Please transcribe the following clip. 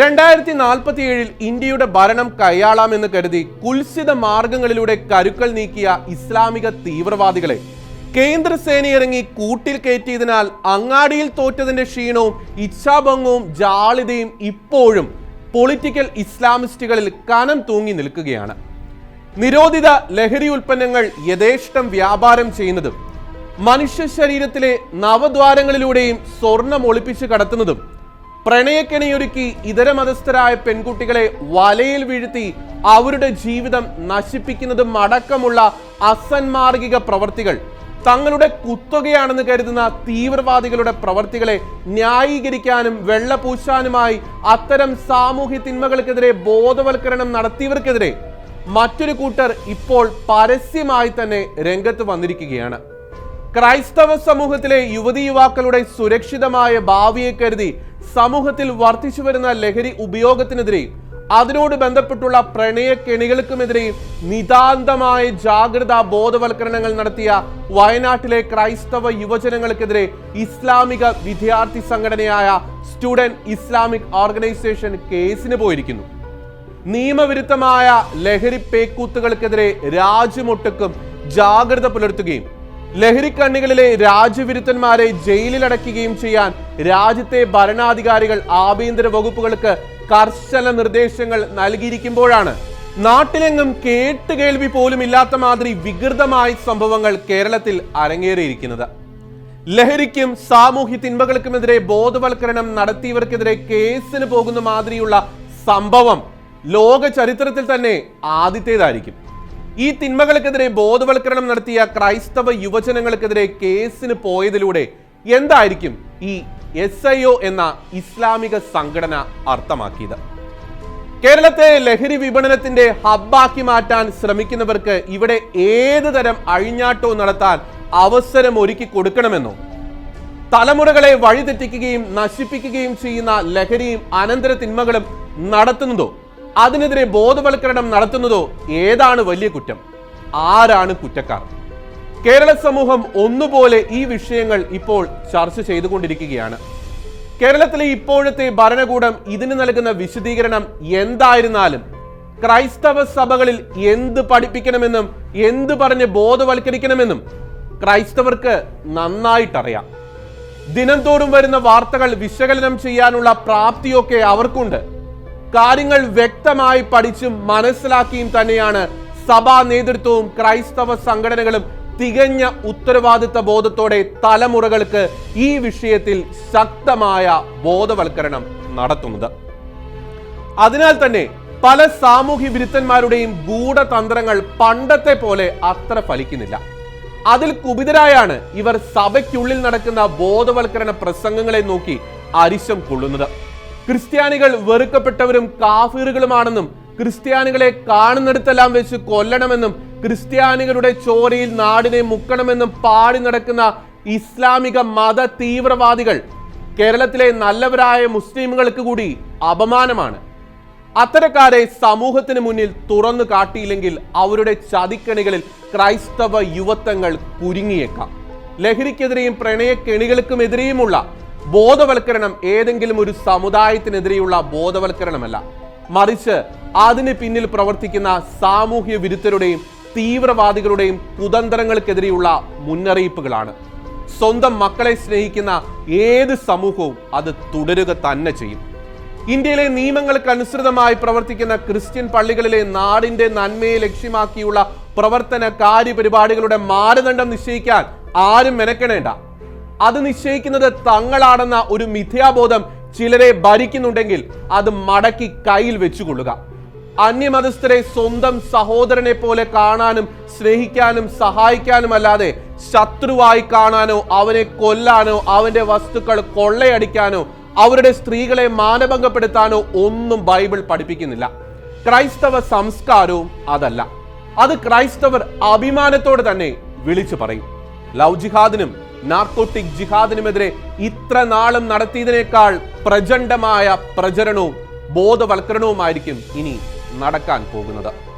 രണ്ടായിരത്തി നാൽപ്പത്തിയേഴിൽ ഇന്ത്യയുടെ ഭരണം കൈയാളാമെന്ന് കരുതി കുൽസിത മാർഗങ്ങളിലൂടെ കരുക്കൾ നീക്കിയ ഇസ്ലാമിക തീവ്രവാദികളെ. കേന്ദ്രസേനയിറങ്ങി കൂട്ടിൽ കയറ്റിയതിനാൽ അങ്ങാടിയിൽ തോറ്റതിന്റെ ക്ഷീണവും ഇച്ഛാഭംഗവും ജാളിതയും ഇപ്പോഴും പൊളിറ്റിക്കൽ ഇസ്ലാമിസ്റ്റുകളിൽ കനം തൂങ്ങി നിൽക്കുകയാണ്. നിരോധിത ലഹരി ഉൽപ്പന്നങ്ങൾ യഥേഷ്ടം വ്യാപാരം ചെയ്യുന്നതും മനുഷ്യ ശരീരത്തിലെ നവദ്വാരങ്ങളിലൂടെയും സ്വർണം ഒളിപ്പിച്ച് കടത്തുന്നതും പ്രണയക്കെണിയൊരുക്കി ഇതര മതസ്ഥരായ പെൺകുട്ടികളെ വലയിൽ വീഴ്ത്തി അവരുടെ ജീവിതം നശിപ്പിക്കുന്നതും അടക്കമുള്ള അസന്മാർഗിക പ്രവർത്തികൾ തങ്ങളുടെ കുത്തകയാണെന്ന് കരുതുന്ന തീവ്രവാദികളുടെ പ്രവർത്തികളെ ന്യായീകരിക്കാനും വെള്ളപൂശാനുമായി അത്തരം സാമൂഹ്യ തിന്മകൾക്കെതിരെ ബോധവൽക്കരണം നടത്തിയവർക്കെതിരെ മറ്റൊരു കൂട്ടർ ഇപ്പോൾ പരസ്യമായി തന്നെ രംഗത്ത് വന്നിരിക്കുകയാണ്. ക്രൈസ്തവ സമൂഹത്തിലെ യുവതി യുവാക്കളുടെ സുരക്ഷിതമായ ഭാവിയെ കരുതി സമൂഹത്തിൽ വർദ്ധിച്ചു വരുന്ന ലഹരി ഉപയോഗത്തിനെതിരെ അതിനോട് ബന്ധപ്പെട്ടുള്ള പ്രണയ കെണികൾക്കുമെതിരെയും നിതാന്തമായ ജാഗ്രതാ ബോധവൽക്കരണങ്ങൾ നടത്തിയ വയനാട്ടിലെ ക്രൈസ്തവ യുവജനങ്ങൾക്കെതിരെ ഇസ്ലാമിക വിദ്യാർത്ഥി സംഘടനയായ സ്റ്റുഡന്റ് ഇസ്ലാമിക് ഓർഗനൈസേഷൻ കേസിന് പോയിരിക്കുന്നു. നിയമവിരുദ്ധമായ ലഹരി പേക്കൂത്തുകൾക്കെതിരെ രാജ്യമൊട്ടുക്കും ജാഗ്രത പുലർത്തുകയും ലഹരിക്കണ്ണികളിലെ രാജ്യവിരുദ്ധന്മാരെ ജയിലിലടയ്ക്കുകയും ചെയ്യാൻ രാജ്യത്തെ ഭരണാധികാരികൾ ആഭ്യന്തര വകുപ്പുകൾക്ക് കർശന നിർദ്ദേശങ്ങൾ നൽകിയിരിക്കുമ്പോഴാണ് നാട്ടിലെങ്ങും കേട്ടുകേൾവി പോലും ഇല്ലാത്ത മാതിരി വികൃതമായ സംഭവങ്ങൾ കേരളത്തിൽ അരങ്ങേറിയിരിക്കുന്നത്. ലഹരിക്കും സാമൂഹ്യ തിന്മകൾക്കുമെതിരെ ബോധവൽക്കരണം നടത്തിയവർക്കെതിരെ കേസിന് പോകുന്ന മാതിരിയുള്ള സംഭവം ലോക ചരിത്രത്തിൽ തന്നെ ആദ്യത്തേതായിരിക്കും. ഈ തിന്മകൾക്കെതിരെ ബോധവൽക്കരണം നടത്തിയ ക്രൈസ്തവ യുവജനങ്ങൾക്കെതിരെ കേസിന് പോയതിലൂടെ എന്തായിരിക്കും ഈ എസ് ഐ ഒ എന്ന ഇസ്ലാമിക സംഘടന അർത്ഥമാക്കിയത്? കേരളത്തെ ലഹരി വിപണനത്തിന്റെ ഹബ്ബാക്കി മാറ്റാൻ ശ്രമിക്കുന്നവർക്ക് ഇവിടെ ഏത് തരം അഴിഞ്ഞാട്ടവും നടത്താൻ അവസരം ഒരുക്കി കൊടുക്കണമെന്നോ? തലമുറകളെ വഴിതെറ്റിക്കുകയും നശിപ്പിക്കുകയും ചെയ്യുന്ന ലഹരിയും അനന്തര തിന്മകളും നടത്തുന്നതോ? അതിനെതിരെ ബോധവൽക്കരണം നടത്തുന്നതോ ഏതാണ് വലിയ കുറ്റം? ആരാണ് കുറ്റക്കാർ? കേരള സമൂഹം ഒന്നുപോലെ ഈ വിഷയങ്ങൾ ഇപ്പോൾ ചർച്ച ചെയ്തുകൊണ്ടിരിക്കുകയാണ്. കേരളത്തിലെ ഇപ്പോഴത്തെ ഭരണകൂടം ഇതിന് നൽകുന്ന വിശദീകരണം എന്തായിരുന്നാലും ക്രൈസ്തവ സഭകളിൽ എന്ത് പഠിപ്പിക്കണമെന്നും എന്ത് പറഞ്ഞ് ബോധവൽക്കരിക്കണമെന്നും ക്രൈസ്തവർക്ക് നന്നായിട്ടറിയാം. ദിനം തോറും വരുന്ന വാർത്തകൾ വിശകലനം ചെയ്യാനുള്ള പ്രാപ്തിയൊക്കെ അവർക്കുണ്ട്. കാര്യങ്ങൾ വ്യക്തമായി പഠിച്ചും മനസ്സിലാക്കിയും തന്നെയാണ് സഭാ നേതൃത്വവും ക്രൈസ്തവ സംഘടനകളും തികഞ്ഞ ഉത്തരവാദിത്ത ബോധത്തോടെ തലമുറകൾക്ക് ഈ വിഷയത്തിൽ ശക്തമായ ബോധവൽക്കരണം നടത്തുന്നത്. അതിനാൽ തന്നെ പല സാമൂഹ്യ വിരുദ്ധന്മാരുടെയും ഗൂഢതന്ത്രങ്ങൾ പണ്ടത്തെ പോലെ അത്ര ഫലിക്കുന്നില്ല. അതിൽ കുപിതരായാണ് ഇവർ സഭയ്ക്കുള്ളിൽ നടക്കുന്ന ബോധവൽക്കരണ പ്രസംഗങ്ങളെ നോക്കി അരിശം കൊള്ളുന്നത്. ക്രിസ്ത്യാനികൾ വെറുക്കപ്പെട്ടവരും കാഫീറുകളുമാണെന്നും ക്രിസ്ത്യാനികളെ കാണുന്നിടത്തെല്ലാം വെച്ച് കൊല്ലണമെന്നും ക്രിസ്ത്യാനികളുടെ ചോരയിൽ നാടിനെ മുക്കണമെന്നും പാടി നടക്കുന്ന ഇസ്ലാമിക മത തീവ്രവാദികൾ കേരളത്തിലെ നല്ലവരായ മുസ്ലിമുകൾക്ക് കൂടി അപമാനമാണ്. അത്തരക്കാരെ സമൂഹത്തിന് മുന്നിൽ തുറന്നു കാട്ടിയില്ലെങ്കിൽ അവരുടെ ചതിക്കണികളിൽ ക്രൈസ്തവ യുവത്വങ്ങൾ കുരുങ്ങിയേക്കാം. ലഹരിക്കെതിരെയും പ്രണയ കെണികൾക്കുമെതിരെയുമുള്ള ബോധവൽക്കരണം ഏതെങ്കിലും ഒരു സമുദായത്തിനെതിരെയുള്ള ബോധവൽക്കരണമല്ല. മറിച്ച് അതിന് പിന്നിൽ പ്രവർത്തിക്കുന്ന സാമൂഹ്യ വിരുദ്ധരുടെയും തീവ്രവാദികളുടെയും കുതന്ത്രങ്ങൾക്കെതിരെയുള്ള മുന്നറിയിപ്പുകളാണ്. സ്വന്തം മക്കളെ സ്നേഹിക്കുന്ന ഏത് സമൂഹവും അത് തുടരുക തന്നെ ചെയ്യും. ഇന്ത്യയിലെ നിയമങ്ങൾക്കനുസൃതമായി പ്രവർത്തിക്കുന്ന ക്രിസ്ത്യൻ പള്ളികളിലെ നാടിന്റെ നന്മയെ ലക്ഷ്യമാക്കിയുള്ള പ്രവർത്തന കാര്യപരിപാടികളുടെ മാനദണ്ഡം നിശ്ചയിക്കാൻ ആരും മെനക്കെടേണ്ട. അത് നിശ്ചയിക്കുന്നത് തങ്ങളാണെന്ന ഒരു മിഥ്യാബോധം ചിലരെ ഭരിക്കുന്നുണ്ടെങ്കിൽ അത് മടക്കി കയ്യിൽ വെച്ചുകൊള്ളുക. അന്യമതസ്ഥരെ സ്വന്തം സഹോദരനെ പോലെ കാണാനും സ്നേഹിക്കാനും സഹായിക്കാനും അല്ലാതെ ശത്രുവായി കാണാനോ അവനെ കൊല്ലാനോ അവന്റെ വസ്തുക്കൾ കൊള്ളയടിക്കാനോ അവരുടെ സ്ത്രീകളെ മാനഭംഗപ്പെടുത്താനോ ഒന്നും ബൈബിൾ പഠിപ്പിക്കുന്നില്ല. ക്രൈസ്തവ സംസ്കാരവും അതല്ല. അത് ക്രൈസ്തവർ അഭിമാനത്തോടെ തന്നെ വിളിച്ചു പറയും. ലവ് ജിഹാദിനും നാർക്കോട്ടിക് ജിഹാദിനുമെതിരെ ഇത്ര നാളും നടത്തിയതിനേക്കാൾ പ്രചണ്ഡമായ പ്രചരണവും ബോധവൽക്കരണവുമായിരിക്കും ഇനി നടക്കാൻ പോകുന്നത്.